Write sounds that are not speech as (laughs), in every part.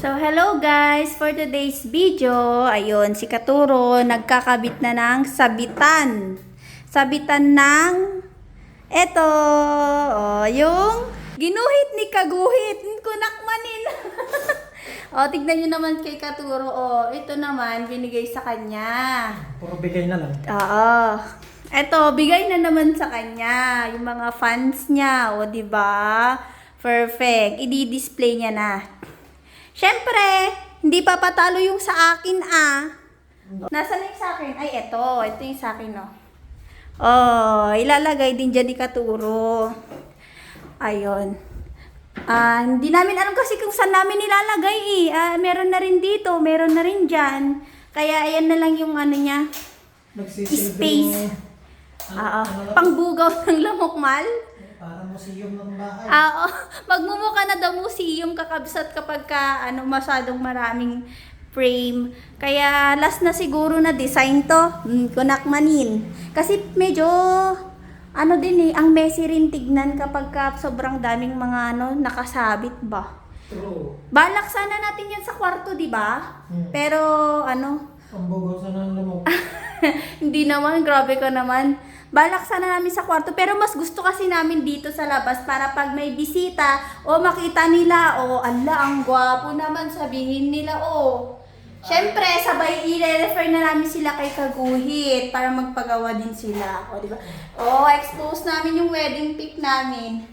So, hello guys! For today's video, ayun, si Katuro nagkakabit na ng sabitan. Sabitan ng, eto, oh, yung ginuhit ni Kaguhit, kunakmanin. (laughs) oh, tignan nyo naman kay Katuro, oh, ito naman, binigay sa kanya. Puro bigay na lang. Oo. Eto, bigay na naman sa kanya yung mga fans niya, o di ba? Perfect. I-display niya na. Syempre, hindi pa patalo yung sa akin ah. Nasaan na yung sa akin? Ay, eto. Ito yung sa akin, oh. Oh, ilalagay din dyan ni Katuro. Ayun. Ah, hindi namin alam kasi kung saan namin nilalagay eh. Ah, meron na rin dito, meron na rin dyan. Kaya ayan na lang yung ano niya. Space. Oo. Pangbugaw (laughs) ng lamokmal. Para museum ng bahay. Oo. (laughs) Magmumukha na daw museum kakabsat kapag ka, ano, masyadong maraming frame. Kaya last na siguro na design to. Mm, kunakmanin. Kasi medyo ano din eh, ang messy rin tignan kapag ka sobrang daming mga ano, nakasabit ba. True. Balak sana natin yan sa kwarto, di ba? Hmm. Pero ano, Pambugaw sa nang lamok. (laughs) Hindi naman, grabe ka naman. Balak sana namin sa kwarto, pero mas gusto kasi namin dito sa labas para pag may bisita, o makita nila, o ala, ang gwapo naman, sabihin nila, o. Siyempre, sabay i-refer na namin sila kay Kaguhit para magpagawa din sila. O, di ba? O, expose namin yung wedding pic namin.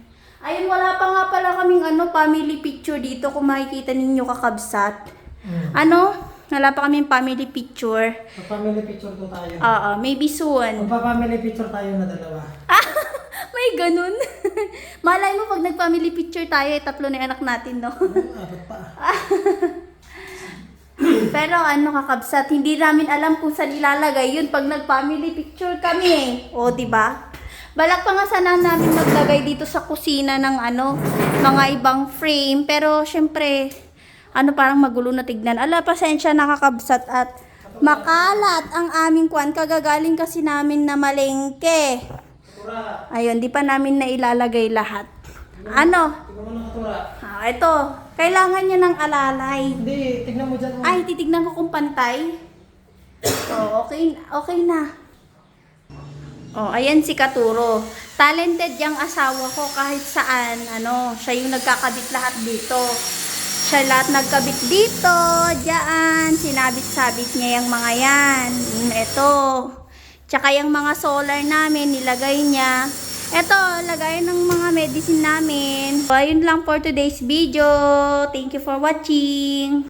Ayun, wala pa nga pala kaming ano, family picture dito kung makikita ninyo kakabsat. Hmm. Ano? Wala pa kaming family picture. Magpa-family picture to tayo. Oo, maybe soon. Magpa-family picture tayo na dalawa. Ah, (laughs) may ganun. (laughs) Malay mo pag nag-family picture tayo, eh, tatlo na yung anak natin, no? Hmm, Apat pa. (laughs) Pero ano kakabsat, hindi namin alam kung saan ilalagay yun pag nag-family picture kami. O, di ba? Balak pa nga sana namin maglagay dito sa kusina ng ano, mga ibang frame. Pero, syempre, ano parang magulo na tignan. Ala, pasensya nakakabsat at makalat ang aming kwan. Kagagaling kasi namin na malengke. Ayun, di pa namin na ilalagay lahat. Ano? Ah, ito. Kailangan niya ng alalay. Hindi, tignan mo dyan. Ay, titignan ko kung pantay. Oh, okay, okay na. Oh, ayan si Katuro. Talented yung asawa ko kahit saan. Ano, siya yung nagkakabit lahat dito. Siya lahat nagkabit dito, diyan. Sinabit-sabit niya yung mga yan. Mm, ito. Tsaka yung mga solar namin, nilagay niya. Ito, lagay ng mga medicine namin. So, ayun lang for today's video. Thank you for watching.